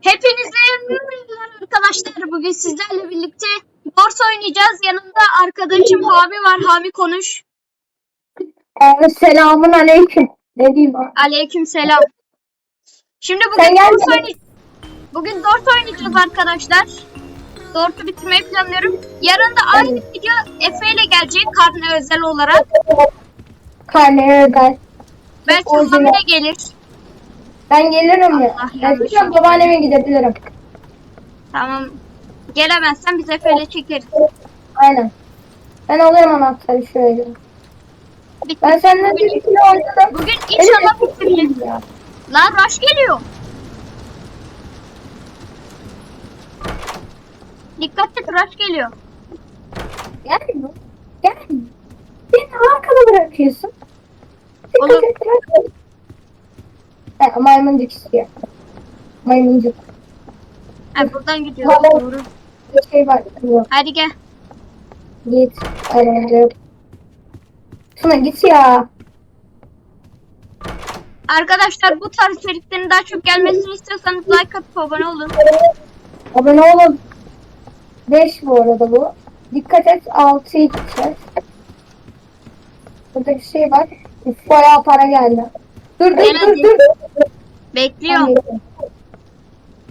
Hepinize merhabalar arkadaşlar. Bugün sizlerle birlikte Dors oynayacağız. Yanımda arkadaşım Hami var. Hami konuş. Ee, selamun aleyküm. Ne diyeyim abi? Aleyküm selam. Şimdi bugün gel bana. oynay- Bugün Dors oynayacağız arkadaşlar. Dors'u bitirmeyi planlıyorum. Yarın da aynı video Efe ile gelecek karne özel olarak. Karneye özel. Belki Orijinal. Hami de gelir. Ben gelirim ya. Allah Ben yanlış gideceğim oldu. babaanneme gidebilirim. Tamam. Gelemezsen biz Efe ile çekeriz. Aynen. Ben alıyorum anahtarı şöyle. Bitti. Ben seninle bir ikili oynadım. Bugün inşallah bitiririz. ya. Lan Rush geliyor. Dikkat et Rush geliyor. Gelme. Gelme. Beni arkada bırakıyorsun. Dikkat Oğlum. et bırak. He, maymuncuk istiyor. Maymuncuk. Ha buradan gidiyor. Tamam. Doğru. Bir şey var. Yok. Hadi gel. Git. Aynen. Şuna git ya. Arkadaşlar bu tarz içeriklerin daha çok gelmesini istiyorsanız like atıp abone olun. Abone olun. 5 bu arada bu. Dikkat et 6'ya gideceğiz. Burada bir şey var. Uf, bayağı para geldi. Dur dur dur dur. Bekliyorum.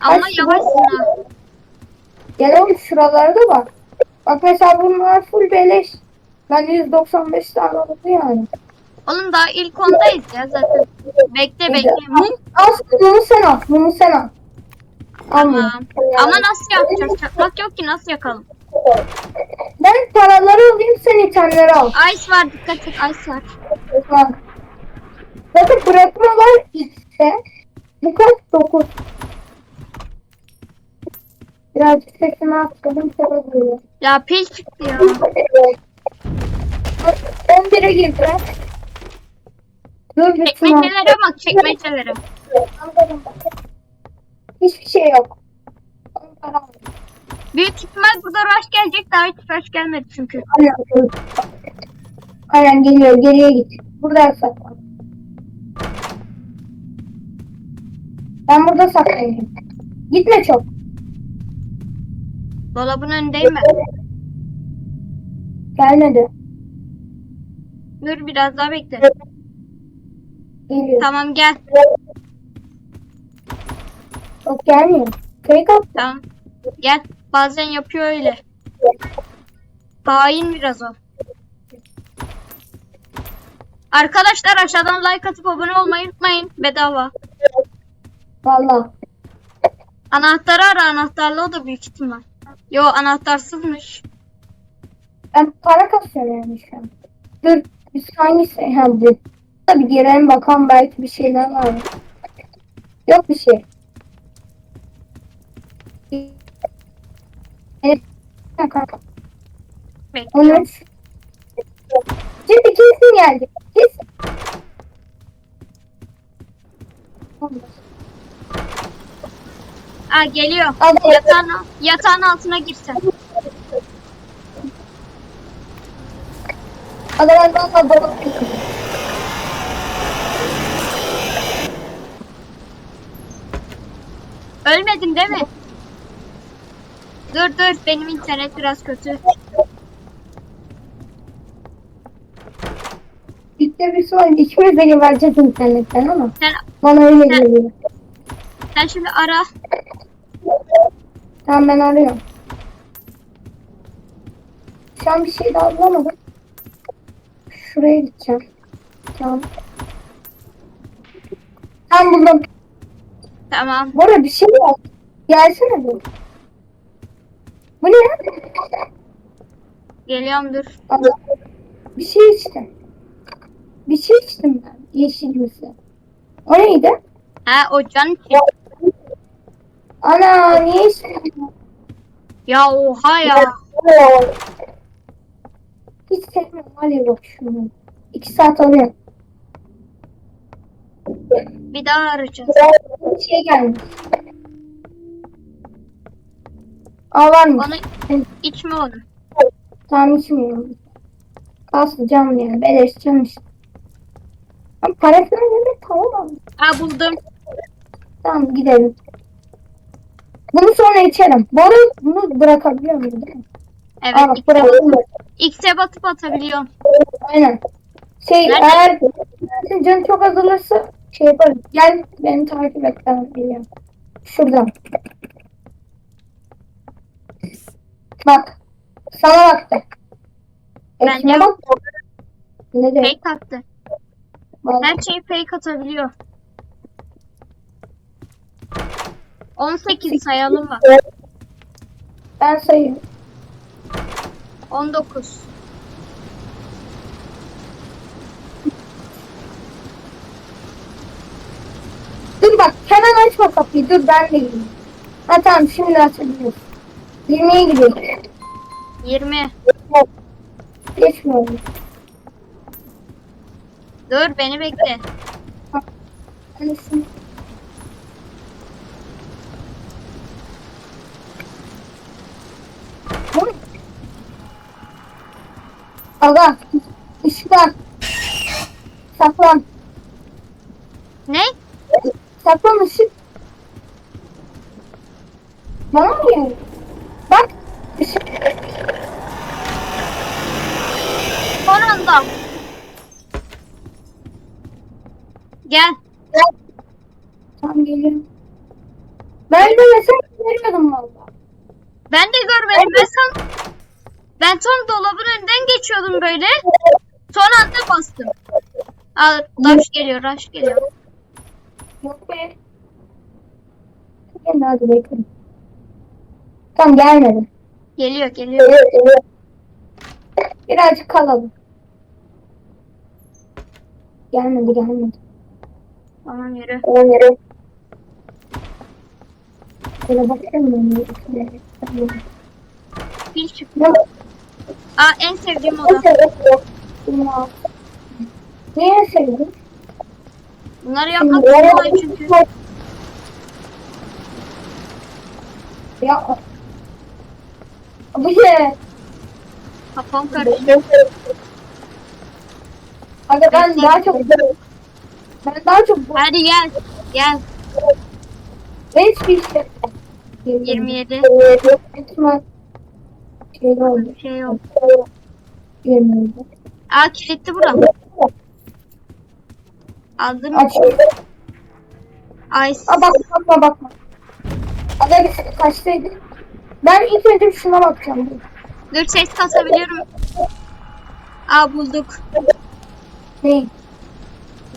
Ama Kaç yavaşsın ha. Gel oğlum şuralara da bak. Bak mesela bunlar full beleş. Ben 195 tane oldu yani. Oğlum daha ilk ondayız ya zaten. Bekle bekle. Mum. Al bunu sen al. Bunu sen al. Tamam. Ama nasıl yapacağız? Çakmak yok ki nasıl yakalım? Ben paraları alayım sen itemleri al. Ice var dikkat et ice var. Bak. Zaten bırakmalar ise bu kaç? 9. Birazcık sesini atladım sebep oluyor. Ya pil çıktı ya. 11'e girdi. Dur bir. Çekmecelere bak çekmecelere. Hiçbir şey yok. Büyük ihtimal burada rush gelecek. Daha hiç rush gelmedi çünkü. Aynen. Aynen geliyor geriye git. Burada saklan. Ben burada saklanayım. Gitme çok. Dolabın önündeyim ben. Gelmedi. Dur biraz daha bekle. Geliyor. Tamam gel. Çok gelmiyor. Kayık at. Tamam. Gel. Bazen yapıyor öyle. Hain biraz o. Arkadaşlar aşağıdan like atıp abone olmayı unutmayın. Bedava. Valla. Anahtarı ara anahtarlı o da büyük ihtimal. Yo anahtarsızmış. Ben para kasıyorum yani şu an. Dur. Biz hangisi? Ha bu. Tabii girelim bakalım belki bir şeyler var. Yok bir şey. Evet. Kanka. Bekliyorum. 13. Şimdi kesin geldi. Kesin. Aa geliyor. Yatağın, yatağın altına valla dolap yapayım. Ölmedin değil mi? Dur dur benim internet biraz kötü. De bir sorun. İkimiz de gebereceğiz internetten ama. Sen, Bana öyle Sen- geliyor. Sen şimdi ara. Tamam ben arıyorum. Şu an bir şey daha bulamadım. Şuraya gideceğim. Tamam. Tamam buldum. Tamam. Bu arada bir şey yok. Gelsene bu. Bu ne? Geliyorum dur. Allah. Bir şey içtim. Bir şey içtim ben. Yeşil. O neydi? Ha o can için. Ana niye içtim? Ya oha ya. Hiç sevmiyorum. Hadi bak şunu. İki saat alıyorum. Bir daha arayacağız. Bir şey gelmiş. Aa varmış. Onu içme onu. Tamam içmiyorum. Kalsın cam yani. Beleş işte. Ama parasını vermek tamam abi. Aa buldum. Tamam gidelim. Bunu sonra içerim. Bu arada bunu bırakabiliyor muyum değil mi? Evet. Aa, X'e bırakalım. batıp, X'e batıp atabiliyorsun. Aynen. Şey Nerede? eğer senin canın çok azalırsa şey yaparım. Gel beni takip et ben geliyorum. Şuradan. Bak. Sana baktı. Bence Ekime bak. Ne de? Fake attı. Bak. Her şeyi fake atabiliyor. 18 sayalım bak. Ben sayayım. 19. Dur bak hemen açma kapıyı. Dur ben de gireyim. Ha tamam şimdi açabiliyoruz. 20'ye gidiyoruz. 20. Geçmiyorum. Dur beni bekle. Hani Aga, ışıklar. Saklan. Ne? Saklan ışık. Bana mı geldi? Bak, ışık. Son anda. Gel. Tamam geliyorum. Ben de mesela veriyordum valla. Ben de görmedim. Ben san... Ben tam dolabın önünden geçiyordum böyle. Son anda bastım. Aa, rush geliyor, rush geliyor. Yok be. Hadi bekle. Tamam gelmedi. Geliyor, geliyor. Birazcık kalalım. Gelmedi gelmedi. Tamam yürü. Tamam yürü. Şöyle bakayım ben. bir- çıktı. Aa en sevdiğim oda. Niye sevdin? Bunları yapmak kolay çünkü. Ya. Bu ne? Kafam karıştı. Aga ben daha çok ben daha çok Hadi gel. Gel. Beş bir şey. 27. 27 şey yok. Bir şey yok. Aa kilitli buram. Aldım. Açıldı. Şey Ay. Aa bak bakma bakma. Ada kaçtaydı. Ben ilk önce şuna bakacağım. Dur ses katabiliyorum. Aa bulduk. Ne?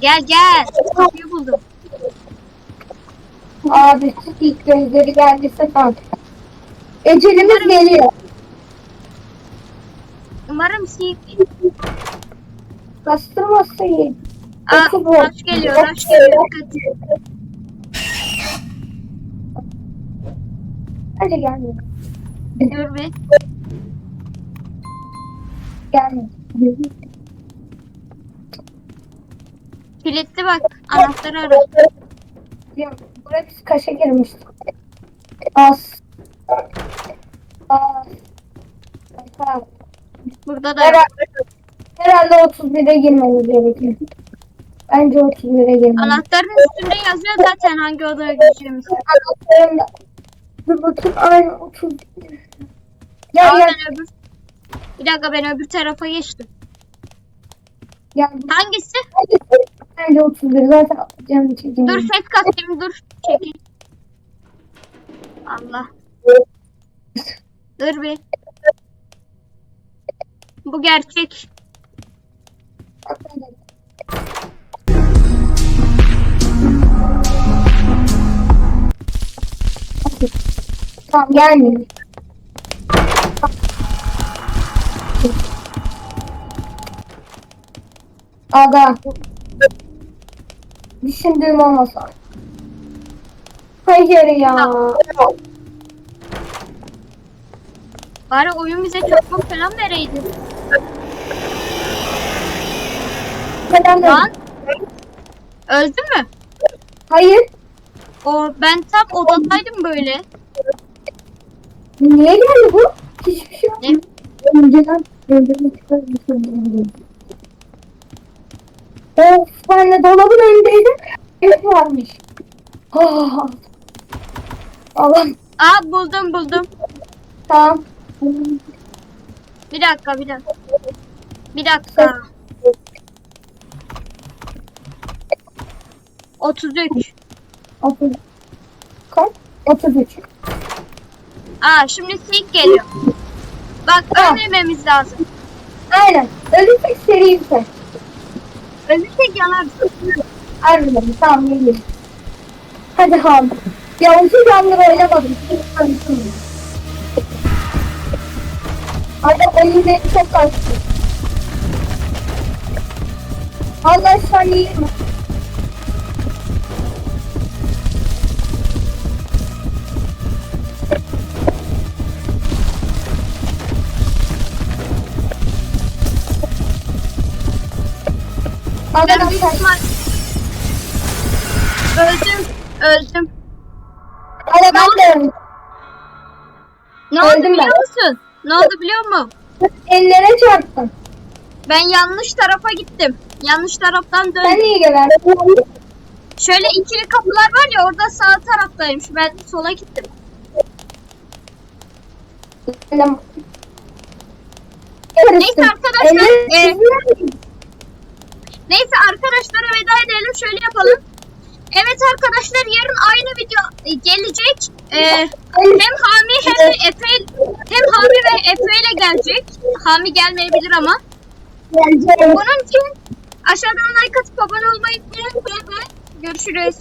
Gel gel. Kapıyı buldum. Abi ilk gözleri geldiyse kalk. Ecelimiz geliyor. Umarım si... Bastırmazsa iyi. Aa Dokuz bu. rush geliyor, rush geliyor. Dikkat. Hadi gelmiyor. Dur bir. Gelmiyor. Kilitli bak. Anahtarı ara. Buraya biz kaşa girmiştik. Az. Az. Az. Burada da yok. Herhalde, herhalde 31'e girmemiz gerekiyor. Bence 31'e girmemiz. Anahtarın üstünde yazıyor zaten hangi odaya gireceğimiz. Anahtarım da. Dur bakayım aynı 31. Gel Aa, gel ben öbür... Bir dakika ben öbür tarafa geçtim. gel. Hangisi? Bence 31 zaten canım çekeyim. Dur ses kasayım dur. Çekil. Allah. Dur bir. Bu gerçek. Tamam gelmiyor. Aga. Düşündüğüm olmasa. Hayır ya. Bari oyun bize çakmak falan vereydi. Neden Lan. Öldü mü? Hayır. O ben tam odadaydım böyle. Niye geldi bu? Hiçbir şey yok. Ne? Önceden öldürmek istedim. Of ben de dolabın önündeydim. Evet varmış. Ah. Allah'ım. Aa buldum buldum. Tamam. Bir dakika bir dakika. Bir dakika. 33. 30. Kaç? 33. Aa şimdi sik geliyor. Bak Aa. ölmememiz lazım. Aynen. Ölürsek seri biter. Ölürsek yanarız. Harbiden tamam geliyorum. Hadi Hamdi. Ya uzun zamandır oynamadım. Oyun beni çok kaçtı. Allah sen iyi mi? Ben büyük ihtimal... Öldüm. Öldüm. Hadi ben de öldüm. Ne oldu biliyor musun? Ne oldu biliyor musun? Ellere çarptım. Ben yanlış tarafa gittim. Yanlış taraftan Sen döndüm. niye geberdin? Şöyle ikili kapılar var ya orada sağ taraftaymış. Ben sola gittim. Neyse arkadaşlar, e, Neyse arkadaşlara veda edelim. Şöyle yapalım. Evet arkadaşlar yarın aynı video e, gelecek. Ee, hem Hami hem de Efe hem Hami ve Efe ile gelecek. Hami gelmeyebilir ama. Bunun için aşağıdan like atıp abone olmayı unutmayın. Görüşürüz.